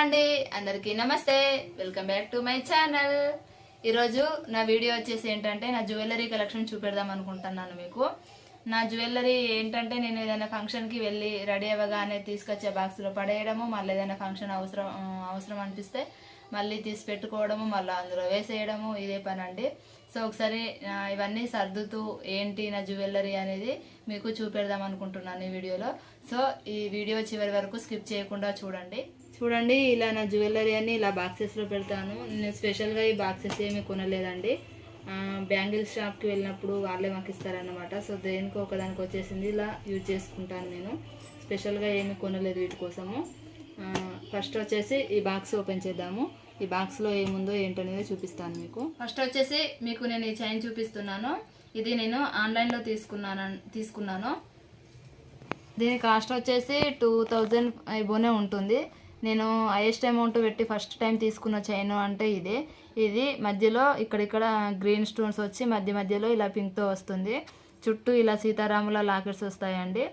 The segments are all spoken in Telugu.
అండి. అందరికీ నమస్తే. Welcome back to my channel ఈరోజు నా వీడియో వచ్చేసి ఏంటంటే నా జ్యువెలరీ కలెక్షన్ చూపెడదాం అనుకుంటున్నాను మీకు. నా జ్యువెలరీ ఏంటంటే నేను ఏదైనా ఫంక్షన్కి వెళ్ళి రెడీ అవ్వగానే తీసుకొచ్చే బాక్స్లో పడేయడము మళ్ళీ ఏదైనా ఫంక్షన్ అవసరం అవసరం అనిపిస్తే మళ్ళీ తీసి పెట్టుకోవడము మళ్ళీ అందులో వేసేయడము ఇదే పని అండి. సో ఒకసారి ఇవన్నీ సర్దుతూ ఏంటి నా జ్యువెలరీ అనేది మీకు చూపెడదాం అనుకుంటున్నాను ఈ వీడియోలో. సో ఈ వీడియో చివరి వరకు స్కిప్ చేయకుండా చూడండి. చూడండి ఇలా నా జ్యువెలరీ అని ఇలా బాక్సెస్లో పెడతాను. నేను స్పెషల్గా ఈ బాక్సెస్ ఏమీ కొనలేదండి. బ్యాంగిల్ షాప్కి వెళ్ళినప్పుడు వాళ్ళే మాకు ఇస్తారన్నమాట. సో దేనికో ఒకదానికి వచ్చేసింది. ఇలా యూజ్ చేసుకుంటాను నేను. స్పెషల్గా ఏమీ కొనలేదు వీటి కోసము. ఫస్ట్ వచ్చేసి ఈ బాక్స్ ఓపెన్ చేద్దాము. ఈ బాక్స్లో ఏముందో ఏంటనేది చూపిస్తాను మీకు. ఫస్ట్ వచ్చేసి మీకు నేను ఈ చైన్ చూపిస్తున్నాను. ఇది నేను ఆన్లైన్లో తీసుకున్నాను తీసుకున్నాను. దీని కాస్ట్ వచ్చేసి టూ థౌజండ్ అయిపోనే ఉంటుంది. నేను హైయెస్ట్ అమౌంట్ పెట్టి ఫస్ట్ టైం తీసుకున్న చైన్ అంటే ఇదే. ఇది మధ్యలో ఇక్కడిక్కడ గ్రీన్ స్టోన్స్ వచ్చి మధ్య మధ్యలో ఇలా పింక్తో వస్తుంది. చుట్టూ ఇలా సీతారాముల లాకెట్స్ వస్తాయండి.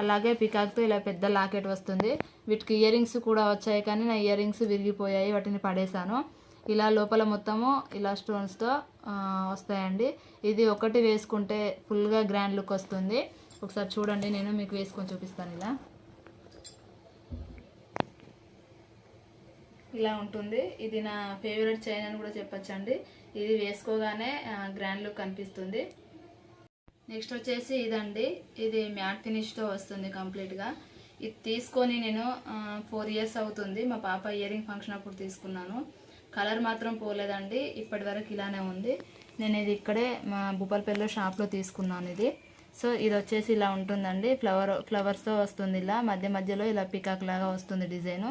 అలాగే పికాక్తో ఇలా పెద్ద లాకెట్ వస్తుంది. వీటికి ఇయర్ రింగ్స్ కూడా వచ్చాయి కానీ నా ఇయర్ రింగ్స్ విరిగిపోయాయి వాటిని పడేశాను. ఇలా లోపల మొత్తము ఇలా స్టోన్స్తో వస్తాయండి. ఇది ఒకటి వేసుకుంటే ఫుల్గా గ్రాండ్ లుక్ వస్తుంది. ఒకసారి చూడండి నేను మీకు వేసుకొని చూపిస్తాను ఇలా. ఇలా ఉంటుంది. ఇది నా ఫేవరెట్ చైన్ అని కూడా చెప్పొచ్చండి. ఇది వేసుకోగానే గ్రాండ్ లుక్ కనిపిస్తుంది. నెక్స్ట్ వచ్చేసి ఇదండి. ఇది మ్యాట్ ఫినిష్తో వస్తుంది కంప్లీట్గా ఇది తీసుకొని నేను ఫోర్ ఇయర్స్ అవుతుంది. మా పాప ఇయరింగ్ ఫంక్షన్ అప్పుడు తీసుకున్నాను. కలర్ మాత్రం పోలేదండి. ఇప్పటి వరకు ఇలానే ఉంది. నేను ఇది ఇక్కడే మా భూపాలపల్లిలో షాప్లో తీసుకున్నాను ఇది. సో ఇది వచ్చేసి ఇలా ఉంటుందండి. ఫ్లవర్ ఫ్లవర్స్తో వస్తుంది ఇలా. మధ్య మధ్యలో ఇలా పికాక్ లాగా వస్తుంది డిజైను.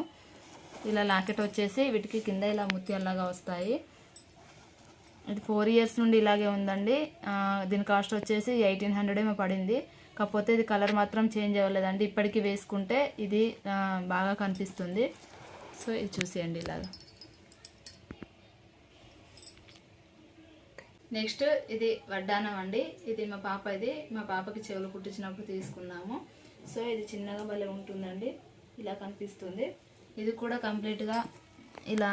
ఇలా లాకెట్ వచ్చేసి వీటికి కింద ఇలా ముత్యాల్లాగా వస్తాయి. ఇది ఫోర్ ఇయర్స్ నుండి ఇలాగే ఉందండి. దీని కాస్ట్ వచ్చేసి ఎయిటీన్ హండ్రెడ్ ఏమో పడింది. కాకపోతే ఇది కలర్ మాత్రం చేంజ్ అవ్వలేదండి. ఇప్పటికి వేసుకుంటే ఇది బాగా కనిపిస్తుంది. సో ఇది చూసేయండి ఇలాగా నెక్స్ట్ ఇది వడ్డానం అండి. ఇది మా పాప ఇది మా పాపకి చెవులు కుట్టించినప్పుడు తీసుకున్నాము. సో ఇది చిన్నగా భలే ఉంటుందండి. ఇలా కనిపిస్తుంది. ఇది కూడా కంప్లీట్గా ఇలా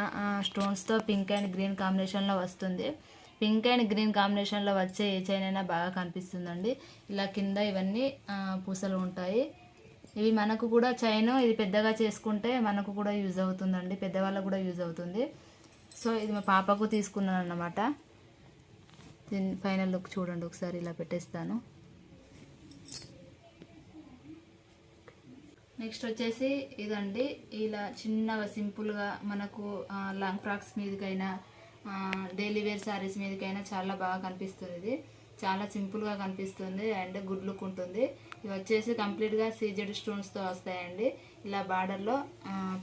స్టోన్స్తో పింక్ అండ్ గ్రీన్ కాంబినేషన్లో వస్తుంది. పింక్ అండ్ గ్రీన్ కాంబినేషన్లో వచ్చే ఏ చైన్ అయినా బాగా కనిపిస్తుందండి. ఇలా కింద ఇవన్నీ పూసలు ఉంటాయి. ఇవి మనకు కూడా చైన్ ఇది పెద్దగా చేసుకుంటే మనకు కూడా యూజ్ అవుతుందండి. పెద్దవాళ్ళకు కూడా యూజ్ అవుతుంది. సో ఇది మా పాపకు తీసుకున్నాను అన్నమాట దీని ఫైనల్ లుక్ చూడండి. ఒకసారి ఇలా పెట్టేస్తాను. నెక్స్ట్ వచ్చేసి ఇదండి. ఇలా చిన్నగా సింపుల్గా మనకు లాంగ్ ఫ్రాక్స్ మీదకైనా డైలీ వేర్ శారీస్ మీదకైనా చాలా బాగా కనిపిస్తుంది ఇది. చాలా సింపుల్గా కనిపిస్తుంది అండ్ గుడ్ లుక్ ఉంటుంది. ఇవి వచ్చేసి కంప్లీట్గా సీజెడ్ స్టోన్స్తో వస్తాయండి. ఇలా బార్డర్లో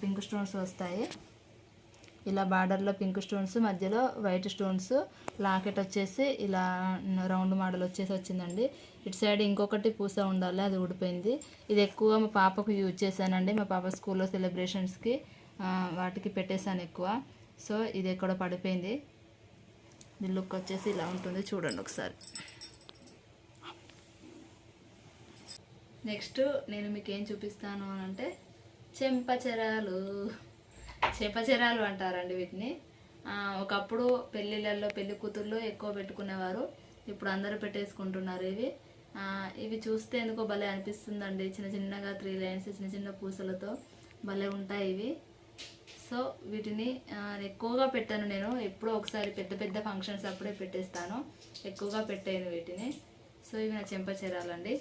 పింక్ స్టోన్స్ వస్తాయి. ఇలా బార్డర్లో పింక్ స్టోన్స్ మధ్యలో వైట్ స్టోన్స్ లాకెట్ వచ్చేసి ఇలా రౌండ్ మోడల్ వచ్చేసి వచ్చిందండి. ఇటు సైడ్ ఇంకొకటి పూస ఉండాలి అది ఊడిపోయింది. ఇది ఎక్కువ మా పాపకు యూజ్ చేశానండి మా పాప స్కూల్లో సెలబ్రేషన్స్కి వాటికి పెట్టేశాను ఎక్కువ. సో ఇది ఎక్కడ పడిపోయింది. ఇది లుక్ వచ్చేసి ఇలా ఉంటుంది చూడండి ఒకసారి. నెక్స్ట్ నేను మీకు ఏం చూపిస్తాను అని అంటే చెంపచెరాలు చెపచెరాలు అంటారండి వీటిని. ఒకప్పుడు పెళ్ళిళ్ళల్లో పెళ్ళి కూతుర్లు ఎక్కువ పెట్టుకునేవారు. ఇప్పుడు అందరూ పెట్టేసుకుంటున్నారు ఇవి. ఇవి చూస్తే ఎందుకో భలే అనిపిస్తుందండి. చిన్న చిన్నగా త్రీ లైన్స్ చిన్న చిన్న పూసలతో భలే ఉంటాయి ఇవి. సో వీటిని ఎక్కువగా పెట్టాను నేను. ఎప్పుడో ఒకసారి పెద్ద పెద్ద ఫంక్షన్స్ అప్పుడే పెట్టేస్తాను. ఎక్కువగా పెట్టాను వీటిని. సో ఇవి నా చెంపచెరాలండి.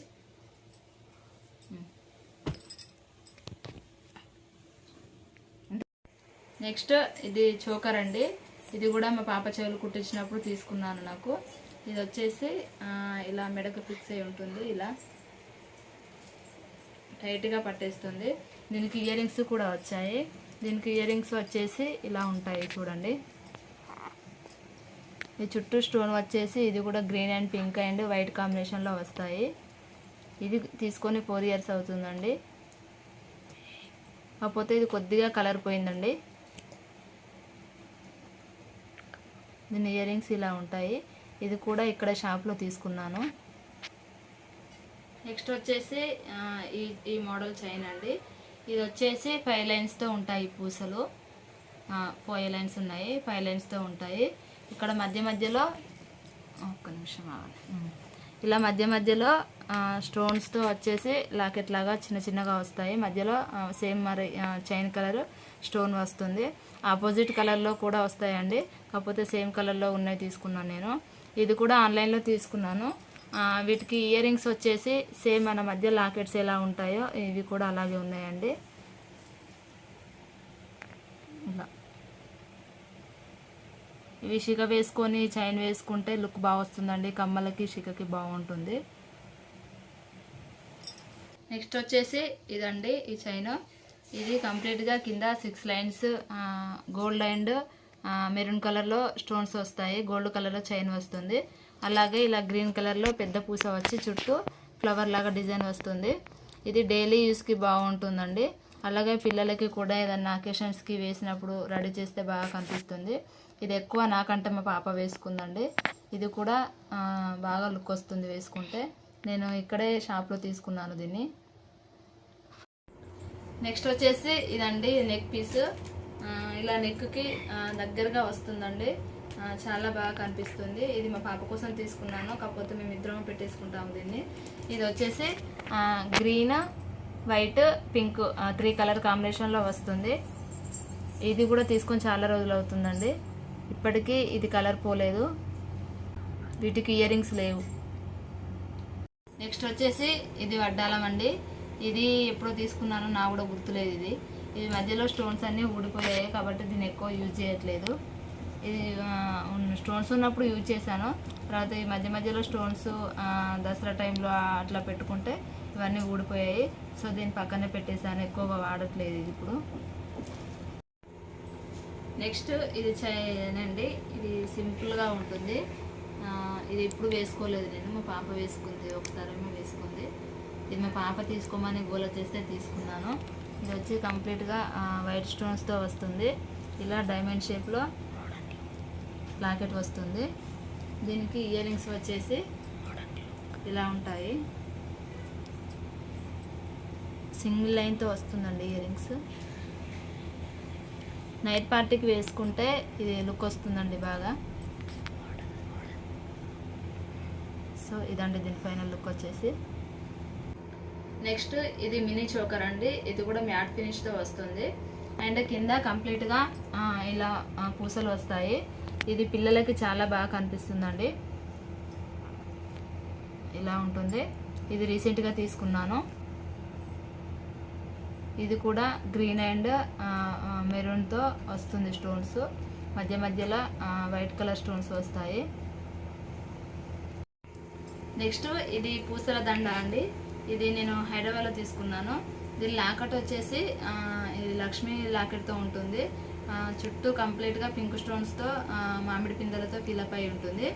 నెక్స్ట్ ఇది చోకర్ అండి. ఇది కూడా మా పాప చెవులు కుట్టించినప్పుడు తీసుకున్నాను నాకు. ఇది వచ్చేసి ఇలా మెడకు ఫిక్స్ అయి ఉంటుంది ఇలా టైట్గా పట్టేస్తుంది. దీనికి ఇయర్ రింగ్స్ కూడా వచ్చాయి. దీనికి ఇయర్ రింగ్స్ వచ్చేసి ఇలా ఉంటాయి చూడండి. ఈ చుట్టూ స్టోన్ వచ్చేసి ఇది కూడా green and pink and white కాంబినేషన్లో వస్తాయి. ఇది తీసుకొని ఫోర్ ఇయర్స్ అవుతుందండి. కాకపోతే ఇది కొద్దిగా కలర్ పోయిందండి. దీని ఇయర్ రింగ్స్ ఇలా ఉంటాయి. ఇది కూడా ఇక్కడ షాప్లో తీసుకున్నాను. నెక్స్ట్ వచ్చేసి ఈ ఈ మోడల్ చైన్ అండి. ఇది వచ్చేసి ఫైవ్ లైన్స్తో ఉంటాయి పూసలు. ఫైవ్ లైన్స్ ఉన్నాయి. ఫైవ్ లైన్స్తో ఉంటాయి. ఇక్కడ మధ్య మధ్యలో ఒక్క నిమిషం ఆగండి. ఇలా మధ్య మధ్యలో స్టోన్స్తో వచ్చేసి లాకెట్ లాగా చిన్న చిన్నగా వస్తాయి. మధ్యలో సేమ్ మరి చైన్ కలర్ స్టోన్ వస్తుంది. ఆపోజిట్ కలర్లో కూడా వస్తాయండి. కాకపోతే సేమ్ కలర్లో ఉన్నాయి తీసుకున్నాను నేను. ఇది కూడా ఆన్లైన్లో తీసుకున్నాను. వీటికి ఇయర్ రింగ్స్ వచ్చేసి సేమ్ మన మధ్య లాకెట్స్ ఎలా ఉంటాయో ఇవి కూడా అలాగే ఉన్నాయండి. ఇవి శిఖ వేసుకొని చైన్ వేసుకుంటే లుక్ బాగా వస్తుందండి కమ్మలకి శిఖకి బాగుంటుంది. నెక్స్ట్ వచ్చేసి ఇదండి ఈ చైన్. ఇది కంప్లీట్గా కింద six lines gold and maroon కలర్లో స్టోన్స్ వస్తాయి. గోల్డ్ కలర్లో చైన్ వస్తుంది. అలాగే ఇలా గ్రీన్ కలర్లో పెద్ద పూస వచ్చి చుట్టూ ఫ్లవర్ లాగా డిజైన్ వస్తుంది. ఇది డైలీ యూస్కి బాగుంటుందండి. అలాగే పిల్లలకి కూడా ఏదైనా అకేషన్స్కి వేసినప్పుడు రెడీ చేస్తే బాగా కనిపిస్తుంది. ఇది ఎక్కువ నాకంటే మా పాప వేసుకుందండి. ఇది కూడా బాగా లుక్ వస్తుంది వేసుకుంటే. నేను ఇక్కడే షాప్లో తీసుకున్నాను దీన్ని. నెక్స్ట్ వచ్చేసి ఇదండి నెక్ పీస్ ఇలా నెక్కి దగ్గరగా వస్తుందండి. చాలా బాగా కనిపిస్తుంది. ఇది మా పాప కోసం తీసుకున్నాను. కాకపోతే మేము ఇద్దరం పెట్టేసుకుంటాము దీన్ని. ఇది వచ్చేసి green white pink three colour కాంబినేషన్లో వస్తుంది. ఇది కూడా తీసుకొని చాలా రోజులు అవుతుందండి. ఇప్పటికీ ఇది కలర్ పోలేదు. వీటికి ఇయర్ రింగ్స్ లేవు. నెక్స్ట్ వచ్చేసి ఇది వడ్డాలం అండి. ఇది ఎప్పుడో తీసుకున్నానో నా కూడా గుర్తులేదు ఇది. ఇది మధ్యలో స్టోన్స్ అన్నీ ఊడిపోయాయి కాబట్టి దీన్ని ఎక్కువ యూజ్ చేయట్లేదు. ఇది స్టోన్స్ ఉన్నప్పుడు యూజ్ చేశాను. తర్వాత ఈ మధ్య మధ్యలో స్టోన్స్ దసరా టైంలో అట్లా పెట్టుకుంటే ఇవన్నీ ఊడిపోయాయి. సో దీన్ని పక్కనే పెట్టేశాను. ఎక్కువగా వాడట్లేదు ఇది ఇప్పుడు. నెక్స్ట్ ఇది చేయనండి. ఇది సింపుల్గా ఉంటుంది. ఇది ఎప్పుడు వేసుకోలేదు నేను. మా పాప వేసుకుంది. ఒకసారేమో వేసుకుంది. ఇది మా పాప తీసుకోమని గోల చేస్తే తీసుకున్నాను. ఇది వచ్చి కంప్లీట్గా వైట్ స్టోన్స్తో వస్తుంది. ఇలా డైమండ్ షేప్లో లాకెట్ వస్తుంది. దీనికి ఇయర్ రింగ్స్ వచ్చేసి ఇలా ఉంటాయి. సింగిల్ లైన్తో వస్తుందండి ఇయర్ రింగ్స్. నైట్ పార్టీకి వేసుకుంటే ఇది లుక్ వస్తుందండి బాగా. సో ఇదండి దీని ఫైనల్ లుక్ వచ్చేసి. నెక్స్ట్ ఇది మినీ చోకర్ అండి. ఇది కూడా మ్యాట్ ఫినిష్తో వస్తుంది. అండ్ కింద కంప్లీట్గా ఇలా పూసలు వస్తాయి. ఇది పిల్లలకి చాలా బాగా కనిపిస్తుందండి. ఇలా ఉంటుంది. ఇది రీసెంట్గా తీసుకున్నాను. ఇది కూడా గ్రీన్ అండ్ మెరూన్తో వస్తుంది స్టోన్స్. మధ్య మధ్యలో వైట్ కలర్ స్టోన్స్ వస్తాయి. నెక్స్ట్ ఇది పూసల దండ అండి. ఇది నేను హైదరాబాద్లో తీసుకున్నాను. దీని లాకెట్ వచ్చేసి ఇది లక్ష్మీ లాకెట్తో ఉంటుంది. చుట్టూ కంప్లీట్గా పింక్ స్టోన్స్తో మామిడి పిందెలతో ఫిలప్ అయి ఉంటుంది.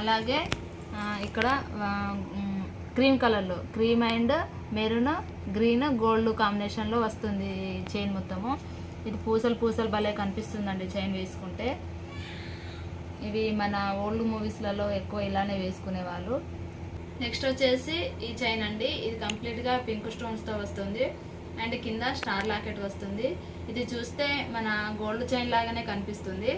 అలాగే ఇక్కడ క్రీమ్ కలర్లో cream and maroon green gold కాంబినేషన్లో వస్తుంది చైన్ మొత్తము. ఇది పూసలు పూసలు భలే కనిపిస్తుందండి చైన్ వేసుకుంటే. ఇవి మన ఓల్డ్ మూవీస్లలో ఎక్కువ ఇలానే వేసుకునేవాళ్ళు. నెక్స్ట్ వచ్చేసి ఈ చైన్ అండి. ఇది కంప్లీట్గా పింక్ స్టోన్స్తో వస్తుంది. అండ్ కింద స్టార్ లాకెట్ వస్తుంది. ఇది చూస్తే మన గోల్డ్ చైన్ లాగానే కనిపిస్తుంది.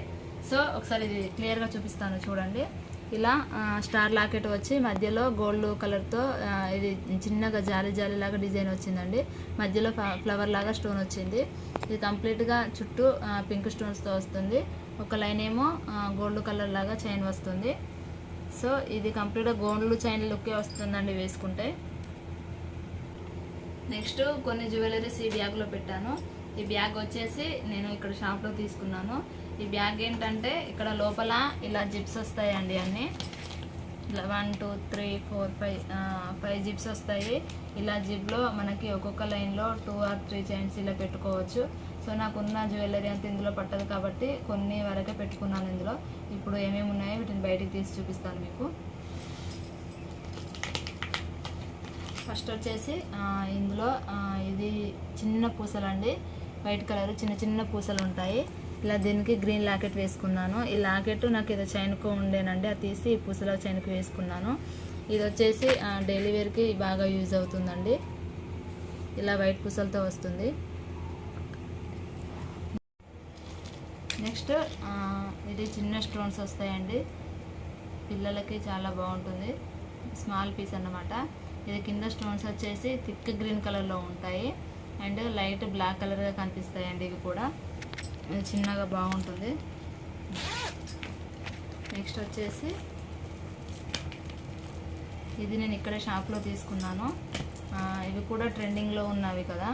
సో ఒకసారి ఇది క్లియర్గా చూపిస్తాను చూడండి. ఇలా స్టార్ లాకెట్ వచ్చి మధ్యలో గోల్డ్ కలర్తో ఇది చిన్నగా జాలి జాలి లాగా డిజైన్ వచ్చిందండి. మధ్యలో ఫ్ల- ఫ్లవర్ లాగా స్టోన్ వచ్చింది. ఇది కంప్లీట్గా చుట్టూ పింక్ స్టోన్స్తో వస్తుంది. ఒక లైన్ ఏమో గోల్డ్ కలర్ లాగా చైన్ వస్తుంది. సో ఇది కంప్లీట్గా గోల్డ్ చైన్ లుక్కే వస్తుందండి వేసుకుంటే. నెక్స్ట్ కొన్ని జ్యువెలరీస్ ఈ బ్యాగ్లో పెట్టాను. ఈ బ్యాగ్ వచ్చేసి నేను ఇక్కడ షాప్లో తీసుకున్నాను. ఈ బ్యాగ్ ఏంటంటే ఇక్కడ లోపల ఇలా జిప్స్ వస్తాయండి అన్నీ. ఇలా one two three four five five zips వస్తాయి. ఇలా జిప్లో మనకి ఒక్కొక్క లైన్లో టూ ఆర్ త్రీ చైన్స్ ఇలా పెట్టుకోవచ్చు. సో నాకున్న జ్యువెలరీ అంతా ఇందులో పట్టదు కాబట్టి కొన్ని వరకే పెట్టుకున్నాను ఇందులో. ఇప్పుడు ఏమేమి ఉన్నాయో వీటిని బయటికి తీసి చూపిస్తాను మీకు. ఫస్ట్ వచ్చేసి ఇందులో ఇది చిన్న పూసలు అండి వైట్ కలర్ చిన్న చిన్న పూసలు ఉంటాయి. ఇలా దీనికి గ్రీన్ లాకెట్ వేసుకున్నాను. ఈ లాకెట్ నాకు ఏదో చైన్కు ఉండేనండి. అది తీసి ఈ చైన్కు చైన్కి వేసుకున్నాను. ఇది వచ్చేసి డైలీ వేర్కి బాగా యూజ్ అవుతుందండి. ఇలా వైట్ పూసలతో వస్తుంది. నెక్స్ట్ ఇది చిన్న స్టోన్స్ వస్తాయండి. పిల్లలకి చాలా బాగుంటుంది. స్మాల్ పీస్ అన్నమాట. ఇది కింద స్టోన్స్ వచ్చేసి థిక్ గ్రీన్ కలర్లో ఉంటాయి. అండ్ లైట్ బ్లాక్ కలర్గా కనిపిస్తాయండి ఇవి కూడా. ఇది చిన్నగా బాగుంటుంది. నెక్స్ట్ వచ్చేసి ఇది నేను ఇక్కడే షాప్లో తీసుకున్నాను. ఇవి కూడా ట్రెండింగ్లో ఉన్నవి కదా.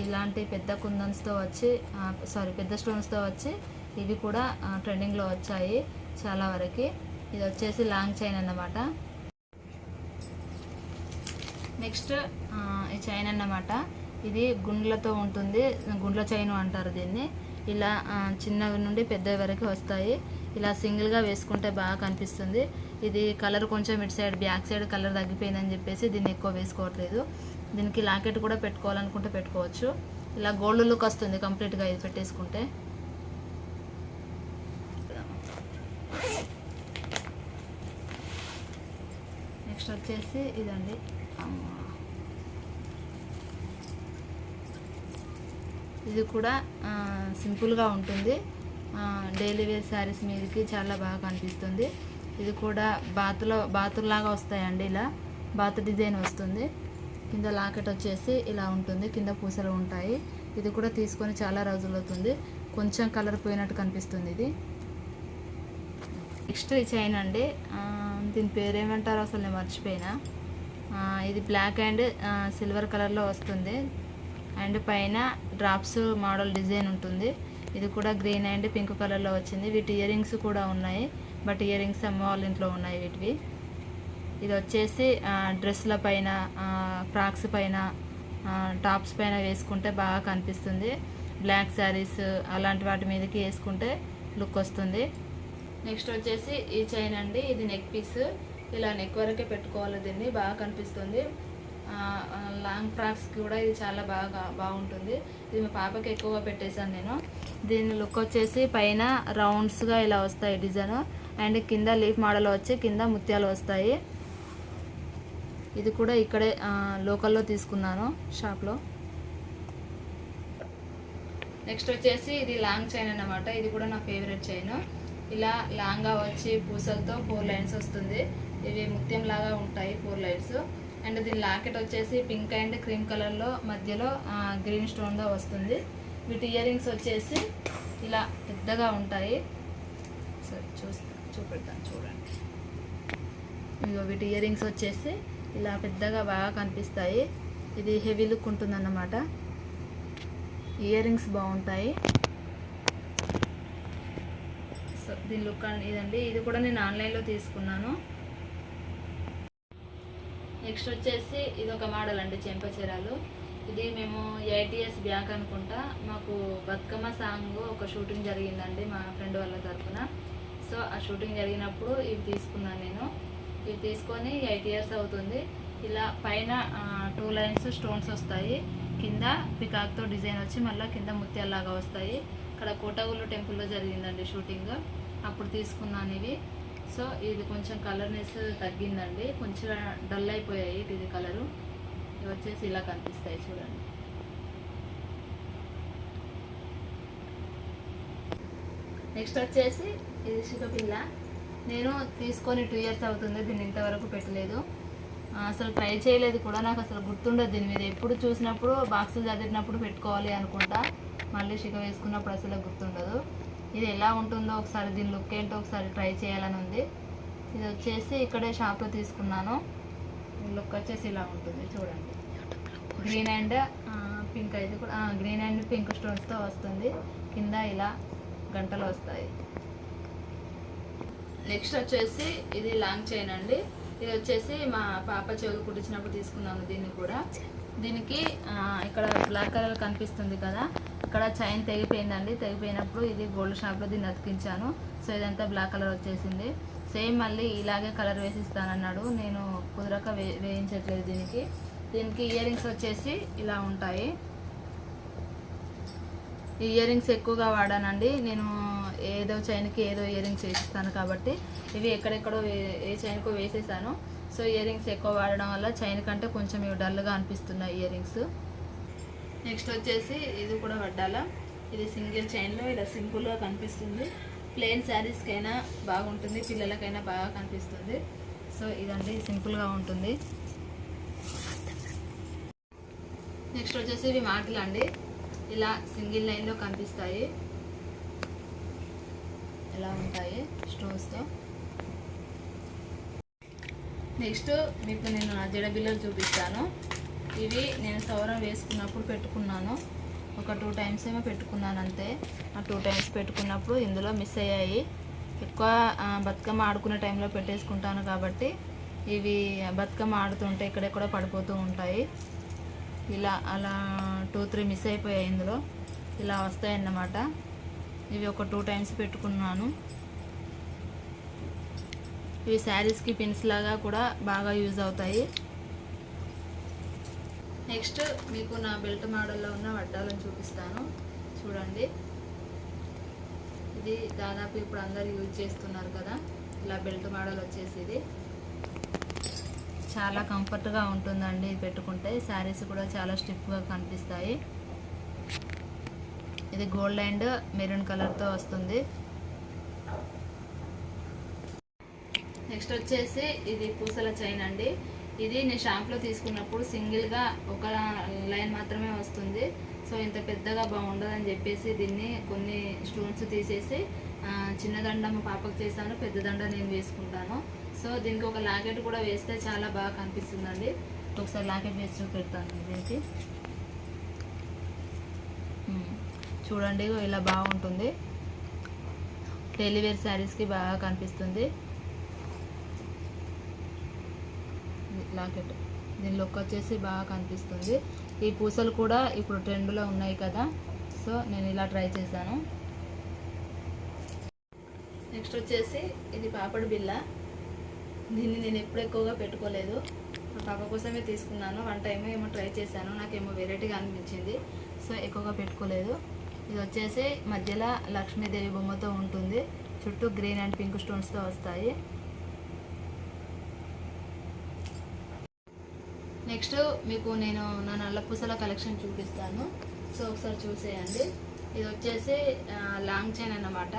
ఇలాంటి పెద్ద కుందన్స్తో వచ్చి సారీ పెద్ద స్టోన్స్తో వచ్చి ఇవి కూడా ట్రెండింగ్లో వచ్చాయి చాలా వరకు. ఇది వచ్చేసి లాంగ్ చైన్ అన్నమాట. నెక్స్ట్ ఈ చైన్ అన్నమాట. ఇది గుండ్లతో ఉంటుంది. గుండ్ల చైన్ అంటారు దీన్ని. ఇలా చిన్నవి నుండి పెద్దవి వరకు వస్తాయి. ఇలా సింగిల్గా వేసుకుంటే బాగా కనిపిస్తుంది. ఇది కలర్ కొంచెం ఇటు సైడ్ బ్యాక్ సైడ్ కలర్ తగ్గిపోయిందని చెప్పేసి దీన్ని ఎక్కువ వేసుకోవట్లేదు. దీనికి లాకెట్ కూడా పెట్టుకోవాలనుకుంటే పెట్టుకోవచ్చు. ఇలా గోల్డ్ లుక్ వస్తుంది కంప్లీట్గా ఇది పెట్టేసుకుంటే. నెక్స్ట్ వచ్చేసి ఇదండి అమ్మా. ఇది కూడా సింపుల్గా ఉంటుంది. డైలీ వేర్ శారీస్ మీదకి చాలా బాగా కనిపిస్తుంది. ఇది కూడా బాతులో బాతుల్లాగా వస్తాయండి ఇలా. బాతు డిజైన్ వస్తుంది. కింద లాకెట్ వచ్చేసి ఇలా ఉంటుంది. కింద పూసలు ఉంటాయి. ఇది కూడా తీసుకొని చాలా రోజులు అవుతుంది. కొంచెం కలర్ పోయినట్టు కనిపిస్తుంది ఇది. నెక్స్ట్ ఈ చైన్ అండి. దీని పేరు ఏమంటారో అసలు నేను మర్చిపోయినా. ఇది బ్లాక్ అండ్ సిల్వర్ కలర్లో వస్తుంది. అండ్ పైన డ్రాప్స్ మోడల్ డిజైన్ ఉంటుంది. ఇది కూడా గ్రీన్ అండ్ పింక్ కలర్లో వచ్చింది. వీటి ఇయర్ రింగ్స్ కూడా ఉన్నాయి. బట్ ఇయర్ రింగ్స్ అమ్మ వాళ్ళ ఇంట్లో ఉన్నాయి వీటివి. ఇది వచ్చేసి డ్రెస్ల పైన ఫ్రాక్స్ పైన టాప్స్ పైన వేసుకుంటే బాగా కనిపిస్తుంది. బ్లాక్ శారీస్ అలాంటి వాటి మీదకి వేసుకుంటే లుక్ వస్తుంది. నెక్స్ట్ వచ్చేసి ఈ చైన్ అండి. ఇది నెక్ పీస్. ఇలా నెక్ వరకే పెట్టుకోవాలి దీన్ని. బాగా కనిపిస్తుంది. లాంగ్ ఫ్రాక్స్ కూడా ఇది చాలా బాగా బాగుంటుంది. ఇది మా పాపకి ఎక్కువగా పెట్టేశాను నేను. దీని లుక్ వచ్చేసి పైన రౌండ్స్గా ఇలా వస్తాయి డిజైన్ అండ్ కింద లీఫ్ మోడల్ వచ్చి కింద ముత్యాలు వస్తాయి. ఇది కూడా ఇక్కడే లోకల్లో తీసుకున్నాను షాప్లో నెక్స్ట్ వచ్చేసి ఇది లాంగ్ చైన్ అన్నమాట. ఇది కూడా నా ఫేవరెట్ చైన్ ఇలా లాంగ్గా వచ్చి పూసలతో ఫోర్ లైన్స్ వస్తుంది. ఇవి ముత్యం లాగా ఉంటాయి ఫోర్ లైన్స్ అండ్ దీని లాకెట్ వచ్చేసి పింక్ అండ్ క్రీమ్ కలర్లో మధ్యలో గ్రీన్ స్టోన్గా వస్తుంది. వీటి ఇయర్ రింగ్స్ వచ్చేసి ఇలా పెద్దగా ఉంటాయి. సరే చూస్తా చూపెడతాను చూడండి. ఇదిగో వీటి ఇయర్ రింగ్స్ వచ్చేసి ఇలా పెద్దగా బాగా కనిపిస్తాయి. ఇది హెవీ లుక్ ఉంటుందన్నమాట. ఇయర్ రింగ్స్ బాగుంటాయి. సో దీని లుక్ అండి ఇదండి. ఇది కూడా నేను ఆన్లైన్లో తీసుకున్నాను. నెక్స్ట్ వచ్చేసి ఇది ఒక మోడల్ అండి చెంపచీరాలు ఇది మేము ఏటీఎస్ బ్యాంక్ అనుకుంటా. మాకు బతుకమ్మ సాంగ్ ఒక షూటింగ్ జరిగిందండి మా ఫ్రెండ్ వాళ్ళ తరఫున. సో ఆ షూటింగ్ జరిగినప్పుడు ఇవి తీసుకున్నాను నేను. ఇవి తీసుకొని ఎయిట్ ఇయర్స్ అవుతుంది. ఇలా పైన టూ లైన్స్ స్టోన్స్ వస్తాయి. కింద పికాక్తో డిజైన్ వచ్చి మళ్ళీ కింద ముత్యాలాగా వస్తాయి. ఇక్కడ కోటగుళ్ళు టెంపుల్లో జరిగిందండి షూటింగ్ అప్పుడు తీసుకున్నాను ఇవి. సో ఇది కొంచెం కలర్నెస్ తగ్గిందండి. కొంచెం డల్ అయిపోయాయి ఇది కలరు ఇవి వచ్చేసి ఇలా కనిపిస్తాయి చూడండి. నెక్స్ట్ వచ్చేసి ఇది శిఖపిల్ల నేను తీసుకొని టూ ఇయర్స్ అవుతుంది దీన్ని ఇంతవరకు పెట్టలేదు. అసలు ట్రై చేయలేదు కూడా. నాకు అసలు గుర్తుండదు దీని మీద. ఎప్పుడు చూసినప్పుడు బాక్సులు చదివినప్పుడు పెట్టుకోవాలి అనుకుంటా. మళ్ళీ శిఖ వేసుకున్నప్పుడు అసలు గుర్తుండదు. ఇది ఎలా ఉంటుందో ఒకసారి దీని లుక్ ఏంటో ఒకసారి ట్రై చేయాలని ఉంది. ఇది వచ్చేసి ఇక్కడే షాప్లో తీసుకున్నాను. లుక్ వచ్చేసి ఇలా ఉంటుంది చూడండి. గ్రీన్ అండ్ పింక్ అయితే కూడా గ్రీన్ అండ్ పింక్ స్టోన్స్తో వస్తుంది. కింద ఇలా గంటలు వస్తాయి. నెక్స్ట్ వచ్చేసి ఇది లాంగ్ చైన్ అండి. ఇది వచ్చేసి మా పాప చెవులు కుట్టించినప్పుడు తీసుకున్నాను దీన్ని కూడా. దీనికి ఇక్కడ బ్లాక్ కలర్ కనిపిస్తుంది కదా. ఇక్కడ చైన్ తెగిపోయిందండి. తెగిపోయినప్పుడు ఇది గోల్డ్ షాప్లో దీన్ని అతికించాను. సో ఇదంతా బ్లాక్ కలర్ వచ్చేసింది. సేమ్ మళ్ళీ ఇలాగే కలర్ వేసిస్తానన్నాడు. నేను కుదరక వే వేయించట్లేదు దీనికి. దీనికి ఇయర్ రింగ్స్ వచ్చేసి ఇలా ఉంటాయి. ఈ ఇయర్ రింగ్స్ ఎక్కువగా వాడానండి. నేను ఏదో చైన్కి ఏదో ఇయర్ రింగ్స్ వేసిస్తాను కాబట్టి. ఇవి ఎక్కడెక్కడో వే- ఏ చైన్కో వేసేసాను. సో ఇయర్ రింగ్స్ ఎక్కువ వాడడం వల్ల చైన్ కంటే కొంచెం ఇవి డల్గా అనిపిస్తున్నాయి ఇయర్ రింగ్స్. నెక్స్ట్ వచ్చేసి ఇది కూడా వడ్డాల ఇది సింగిల్ చైన్లో ఇలా సింపుల్గా కనిపిస్తుంది. ప్లెయిన్ శారీస్కైనా బాగుంటుంది పిల్లలకైనా బాగా కనిపిస్తుంది. సో ఇదండి సింపుల్గా ఉంటుంది. నెక్స్ట్ వచ్చేసి ఇవి మాటలు అండి ఇలా సింగిల్ లైన్లో కనిపిస్తాయి. ఎలా ఉంటాయి స్టోన్స్తో? నెక్స్ట్ మీకు నేను నా జడ బిల్లలు చూపిస్తాను. ఇవి నేను సౌరం వేసుకున్నప్పుడు పెట్టుకున్నాను. ఒక టూ టైమ్స్ ఏమో పెట్టుకున్నాను అంతే. ఆ టూ టైమ్స్ పెట్టుకున్నప్పుడు ఇందులో మిస్ అయ్యాయి. ఎక్కువ బతుకమ్మ ఆడుకునే టైంలో పెట్టేసుకుంటాను కాబట్టి ఇవి బతుకమ్మ ఆడుతుంటే ఇక్కడెక్కడ పడిపోతూ ఉంటాయి. ఇలా అలా టూ త్రీ మిస్ అయిపోయాయి ఇందులో. ఇలా వస్తాయన్నమాట. ఇవి ఒక టూ టైమ్స్ పెట్టుకున్నాను. ఇవి శారీస్కి పిన్స్ లాగా కూడా బాగా యూజ్ అవుతాయి. నెక్స్ట్ మీకు నా బెల్ట్ మోడల్లో ఉన్న వడ్డాలను చూపిస్తాను. చూడండి. ఇది దాదాపు ఇప్పుడు అందరు యూజ్ చేస్తున్నారు కదా. ఇలా బెల్ట్ మోడల్ వచ్చేసి ఇది చాలా కంఫర్ట్గా ఉంటుందండి ఇది పెట్టుకుంటే. శారీస్ కూడా చాలా స్టిఫ్గా కనిపిస్తాయి. ఇది గోల్డ్ అండ్ మెరూన్ కలర్తో వస్తుంది. నెక్స్ట్ వచ్చేసి ఇది పూసల చైన్ అండి. ఇది నేను షాంప్లో తీసుకున్నప్పుడు సింగిల్గా ఒక లైన్ మాత్రమే వస్తుంది. సో ఇంత పెద్దగా బాగుండదని చెప్పేసి దీన్ని కొన్ని స్టోన్స్ తీసేసి చిన్నదండ చిన్న దండ మా పాపకు చేశాను పెద్ద దండ నేను వేసుకుంటాను. సో దీనికి ఒక లాకెట్ కూడా వేస్తే చాలా బాగా కనిపిస్తుందండి. ఒకసారి లాకెట్ వేసి చూపెడతాను దీనికి. చూడండి ఇలా బాగుంటుంది. డైలీ వేర్ శారీస్కి బాగా కనిపిస్తుంది. లాకెట్ దీని లుక్ వచ్చేసి బాగా కనిపిస్తుంది. ఈ పూసలు కూడా ఇప్పుడు ట్రెండ్లో ఉన్నాయి కదా. సో నేను ఇలా ట్రై చేశాను. నెక్స్ట్ వచ్చేసి ఇది పాపడి బిల్ల దీన్ని నేను ఎప్పుడు ఎక్కువగా పెట్టుకోలేదు. మా పాప కోసమే తీసుకున్నాను. వన్ టైమే ఏమో ట్రై చేశాను. నాకేమో వెరైటీగా అనిపించింది. సో ఎక్కువగా పెట్టుకోలేదు. ఇది వచ్చేసి మధ్యలో లక్ష్మీదేవి బొమ్మతో ఉంటుంది. చుట్టూ గ్రీన్ అండ్ పింక్ స్టోన్స్తో వస్తాయి. నెక్స్ట్ మీకు నేను నా నల్ల పూసల కలెక్షన్ చూపిస్తాను. సో ఒకసారి చూసేయండి. ఇది వచ్చేసి లాంగ్ చైన్ అన్నమాట.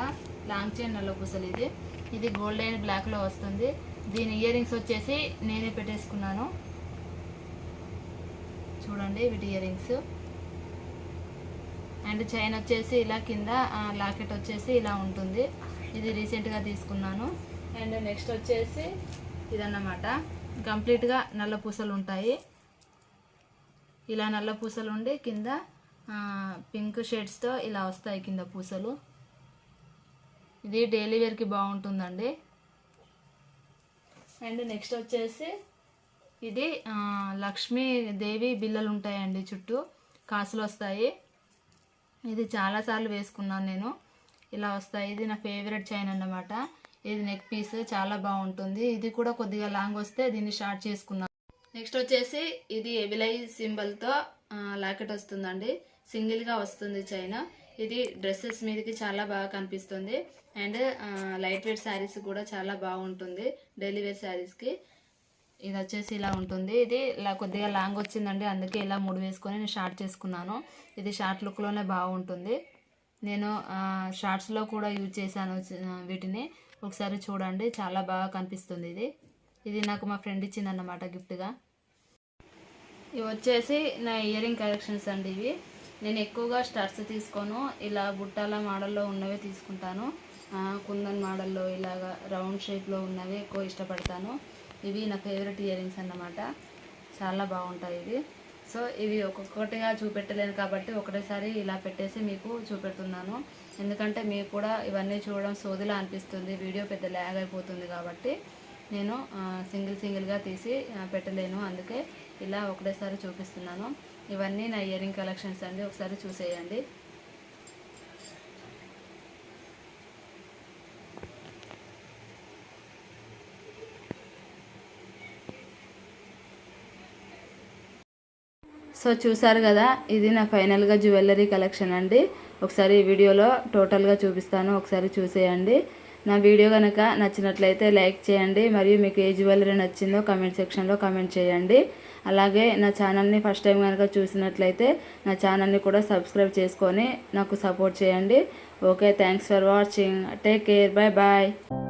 లాంగ్ చైన్ నల్ల పూసలు ఇది. ఇది గోల్డ్ అండ్ బ్లాక్లో వస్తుంది. దీని ఇయర్ రింగ్స్ వచ్చేసి నేనే పెట్టేసుకున్నాను. చూడండి వీటి ఇయర్ రింగ్స్. అండ్ చైన్ వచ్చేసి ఇలా కింద లాకెట్ వచ్చేసి ఇలా ఉంటుంది. ఇది రీసెంట్గా తీసుకున్నాను. అండ్ నెక్స్ట్ వచ్చేసి ఇదన్నమాట. కంప్లీట్గా నల్ల పూసలు ఉంటాయి. ఇలా నల్ల పూసలు ఉండి కింద పింక్ షేడ్స్తో ఇలా వస్తాయి కింద పూసలు. ఇది డైలీ వేర్కి బాగుంటుందండి. అండ్ నెక్స్ట్ వచ్చేసి ఇది ఆ, లక్ష్మీ దేవి బిల్లలు ఉంటాయండి చుట్టూ. కాసులు వస్తాయి. ఇది చాలాసార్లు వేసుకున్నాను నేను. ఇలా వస్తాయి. ఇది నా ఫేవరెట్ చైన్ అన్నమాట. ఇది నెక్ పీస్ చాలా బాగుంటుంది. ఇది కూడా కొద్దిగా లాంగ్ వస్తే దీన్ని షార్ట్ చేసుకున్నాను నెక్స్ట్ వచ్చేసి ఇది ఎబిలై సింబల్తో లాకెట్ వస్తుందండి. సింగిల్గా వస్తుంది చైన్. ఇది డ్రెస్సెస్ మీదకి చాలా బాగా కనిపిస్తుంది. అండ్ లైట్ వెయిట్ శారీస్ కూడా చాలా బాగుంటుంది. డైలీ వేర్ శారీస్కి ఇది వచ్చేసి ఇలా ఉంటుంది. ఇది ఇలా కొద్దిగా లాంగ్ వచ్చిందండి. అందుకే ఇలా ముడి వేసుకొని నేను షార్ట్ చేసుకున్నాను. ఇది షార్ట్ లుక్లోనే బాగుంటుంది. నేను షార్ట్స్లో కూడా యూజ్ చేశాను వీటిని. ఒకసారి చూడండి. చాలా బాగా కనిపిస్తుంది ఇది. ఇది నాకు మా ఫ్రెండ్ ఇచ్చిందన్నమాట గిఫ్ట్గా. ఇవి వచ్చేసి నా ఇయరింగ్ కలెక్షన్స్ అండి ఇవి. నేను ఎక్కువగా స్టర్స్ తీసుకోను. ఇలా బుట్టాల మోడల్లో ఉన్నవే తీసుకుంటాను. కుందన్ మోడల్లో ఇలాగా రౌండ్ షేప్లో ఉన్నవి ఎక్కువ ఇష్టపడతాను. ఇవి నా ఫేవరెట్ ఇయరింగ్స్ అన్నమాట. చాలా బాగుంటాయి ఇవి. సో ఇవి ఒక్కొక్కటిగా చూపెట్టలేను కాబట్టి ఒకటేసారి ఇలా పెట్టేసి మీకు చూపెడుతున్నాను. ఎందుకంటే మీకు కూడా ఇవన్నీ చూడడం సోదిలా అనిపిస్తుంది. వీడియో పెద్ద ల్యాగ్ అయిపోతుంది కాబట్టి నేను సింగిల్ సింగిల్గా తీసి పెట్టలేను. అందుకే ఇలా ఒకటేసారి చూపిస్తున్నాను. ఇవన్నీ నా ఇయరింగ్ కలెక్షన్స్ అండి. ఒకసారి చూసేయండి. సో చూసారు కదా ఇది నా ఫైనల్గా జ్యువెలరీ కలెక్షన్ అండి. ఒకసారి వీడియోలో టోటల్గా చూపిస్తాను. ఒకసారి చూసేయండి. నా వీడియో కనుక నచ్చినట్లయితే లైక్ చేయండి. మరియు మీకు ఏ జ్యువెలరీ నచ్చిందో కమెంట్ సెక్షన్లో కమెంట్ చేయండి. అలాగే నా ఛానల్ని ఫస్ట్ టైం కనుక చూసినట్లయితే నా ఛానల్ని కూడా సబ్స్క్రైబ్ చేసుకొని నాకు సపోర్ట్ చేయండి. Okay thanks for watching. Take care. Bye bye